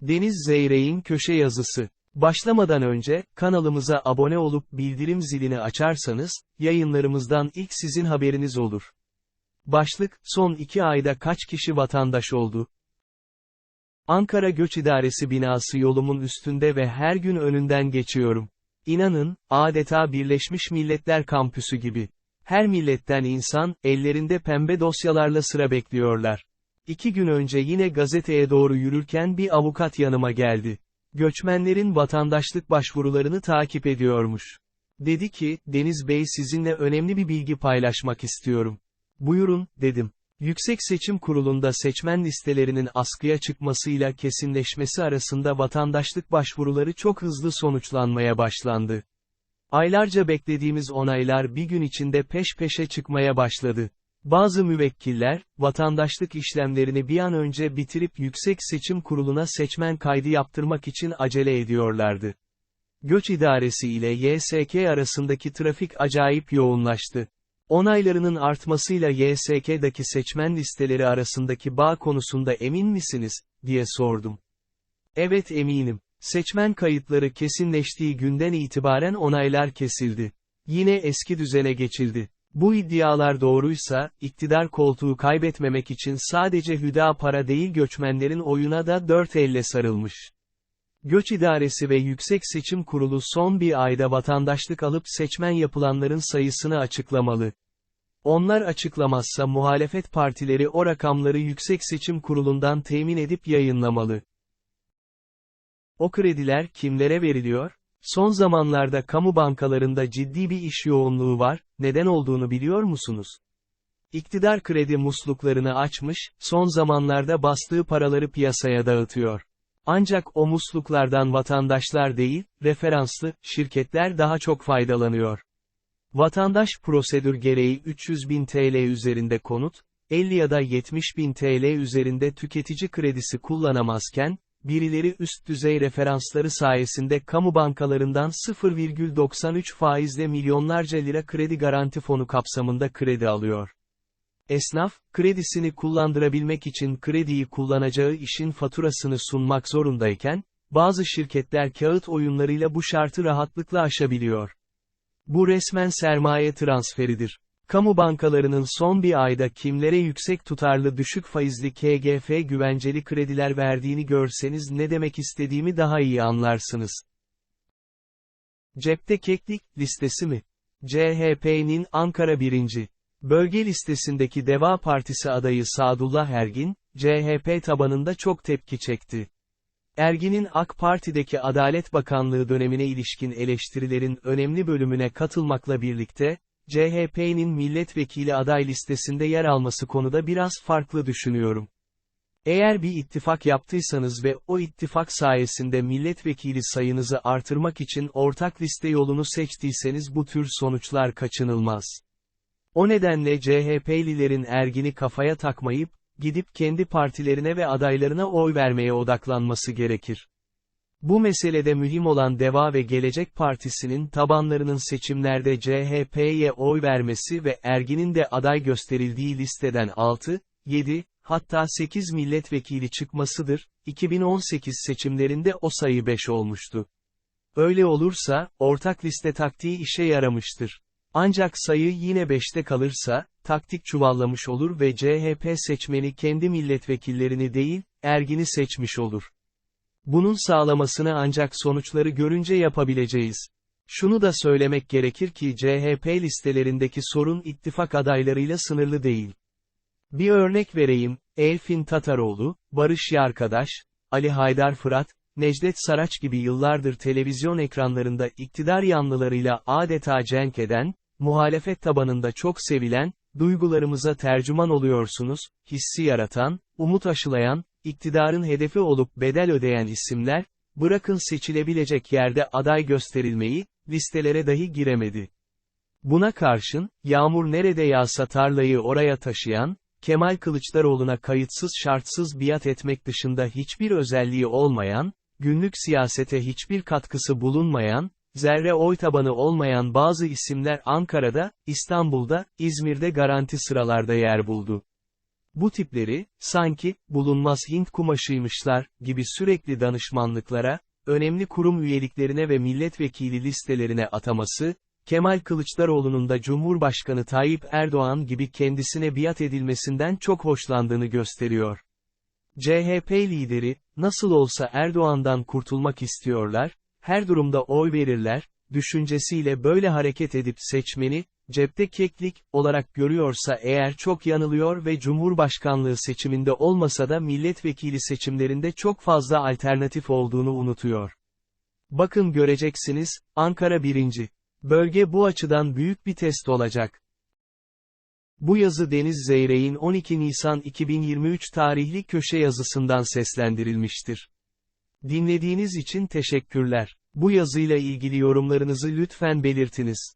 Deniz Zeyrek'in köşe yazısı. Başlamadan önce, kanalımıza abone olup bildirim zilini açarsanız, yayınlarımızdan ilk sizin haberiniz olur. Başlık, son iki ayda kaç kişi vatandaş oldu? Ankara Göç İdaresi binası yolumun üstünde ve her gün önünden geçiyorum. İnanın, adeta Birleşmiş Milletler kampüsü gibi. Her milletten insan, ellerinde pembe dosyalarla sıra bekliyorlar. İki gün önce yine gazeteye doğru yürürken bir avukat yanıma geldi. Göçmenlerin vatandaşlık başvurularını takip ediyormuş. Dedi ki, Deniz Bey sizinle önemli bir bilgi paylaşmak istiyorum. Buyurun, dedim. Yüksek Seçim Kurulu'nda seçmen listelerinin askıya çıkmasıyla kesinleşmesi arasında vatandaşlık başvuruları çok hızlı sonuçlanmaya başlandı. Aylarca beklediğimiz onaylar bir gün içinde peş peşe çıkmaya başladı. Bazı müvekkiller, vatandaşlık işlemlerini bir an önce bitirip Yüksek Seçim Kurulu'na seçmen kaydı yaptırmak için acele ediyorlardı. Göç İdaresi ile YSK arasındaki trafik acayip yoğunlaştı. Onaylarının artmasıyla YSK'daki seçmen listeleri arasındaki bağ konusunda emin misiniz, diye sordum. Evet eminim. Seçmen kayıtları kesinleştiği günden itibaren onaylar kesildi. Yine eski düzene geçildi. Bu iddialar doğruysa, iktidar koltuğu kaybetmemek için sadece Hüdapara değil göçmenlerin oyuna da dört elle sarılmış. Göç İdaresi ve Yüksek Seçim Kurulu son bir ayda vatandaşlık alıp seçmen yapılanların sayısını açıklamalı. Onlar açıklamazsa muhalefet partileri o rakamları Yüksek Seçim Kurulu'ndan temin edip yayınlamalı. O krediler kimlere veriliyor? Son zamanlarda kamu bankalarında ciddi bir iş yoğunluğu var, neden olduğunu biliyor musunuz? İktidar kredi musluklarını açmış, son zamanlarda bastığı paraları piyasaya dağıtıyor. Ancak o musluklardan vatandaşlar değil, referanslı, şirketler daha çok faydalanıyor. Vatandaş prosedür gereği 300 bin TL üzerinde konut, 50 ya da 70 bin TL üzerinde tüketici kredisi kullanamazken, birileri üst düzey referansları sayesinde kamu bankalarından 0,93 faizle milyonlarca lira kredi garanti fonu kapsamında kredi alıyor. Esnaf, kredisini kullandırabilmek için krediyi kullanacağı işin faturasını sunmak zorundayken, bazı şirketler kağıt oyunlarıyla bu şartı rahatlıkla aşabiliyor. Bu resmen sermaye transferidir. Kamu bankalarının son bir ayda kimlere yüksek tutarlı düşük faizli KGF güvenceli krediler verdiğini görseniz ne demek istediğimi daha iyi anlarsınız. Cepte keklik listesi mi? CHP'nin Ankara 1. Bölge listesindeki Deva Partisi adayı Sadullah Ergin, CHP tabanında çok tepki çekti. Ergin'in AK Parti'deki Adalet Bakanlığı dönemine ilişkin eleştirilerin önemli bölümüne katılmakla birlikte, CHP'nin milletvekili aday listesinde yer alması konuda biraz farklı düşünüyorum. Eğer bir ittifak yaptıysanız ve o ittifak sayesinde milletvekili sayınızı artırmak için ortak liste yolunu seçtiyseniz bu tür sonuçlar kaçınılmaz. O nedenle CHP'lilerin ergini kafaya takmayıp, gidip kendi partilerine ve adaylarına oy vermeye odaklanması gerekir. Bu meselede mühim olan Deva ve Gelecek Partisi'nin tabanlarının seçimlerde CHP'ye oy vermesi ve Ergin'in de aday gösterildiği listeden 6, 7, hatta 8 milletvekili çıkmasıdır, 2018 seçimlerinde o sayı 5 olmuştu. Öyle olursa, ortak liste taktiği işe yaramıştır. Ancak sayı yine 5'te kalırsa, taktik çuvallamış olur ve CHP seçmeni kendi milletvekillerini değil, Ergin'i seçmiş olur. Bunun sağlamasını ancak sonuçları görünce yapabileceğiz. Şunu da söylemek gerekir ki CHP listelerindeki sorun ittifak adaylarıyla sınırlı değil. Bir örnek vereyim, Elfin Tataroğlu, Barış Yarkadaş, Ali Haydar Fırat, Necdet Saraç gibi yıllardır televizyon ekranlarında iktidar yanlılarıyla adeta cenk eden, muhalefet tabanında çok sevilen, duygularımıza tercüman oluyorsunuz, hissi yaratan, umut aşılayan, iktidarın hedefi olup bedel ödeyen isimler, bırakın seçilebilecek yerde aday gösterilmeyi, listelere dahi giremedi. Buna karşın, yağmur nerede yağsa tarlayı oraya taşıyan, Kemal Kılıçdaroğlu'na kayıtsız şartsız biat etmek dışında hiçbir özelliği olmayan, günlük siyasete hiçbir katkısı bulunmayan, zerre oy tabanı olmayan bazı isimler Ankara'da, İstanbul'da, İzmir'de garanti sıralarda yer buldu. Bu tipleri, sanki, bulunmaz Hint kumaşıymışlar, gibi sürekli danışmanlıklara, önemli kurum üyeliklerine ve milletvekili listelerine ataması, Kemal Kılıçdaroğlu'nun da Cumhurbaşkanı Tayyip Erdoğan gibi kendisine biat edilmesinden çok hoşlandığını gösteriyor. CHP lideri, nasıl olsa Erdoğan'dan kurtulmak istiyorlar, her durumda oy verirler, düşüncesiyle böyle hareket edip seçmeni, cepte keklik, olarak görüyorsa eğer çok yanılıyor ve Cumhurbaşkanlığı seçiminde olmasa da milletvekili seçimlerinde çok fazla alternatif olduğunu unutuyor. Bakın göreceksiniz, Ankara 1. Bölge bu açıdan büyük bir test olacak. Bu yazı Deniz Zeyrek'in 12 Nisan 2023 tarihli köşe yazısından seslendirilmiştir. Dinlediğiniz için teşekkürler. Bu yazıyla ilgili yorumlarınızı lütfen belirtiniz.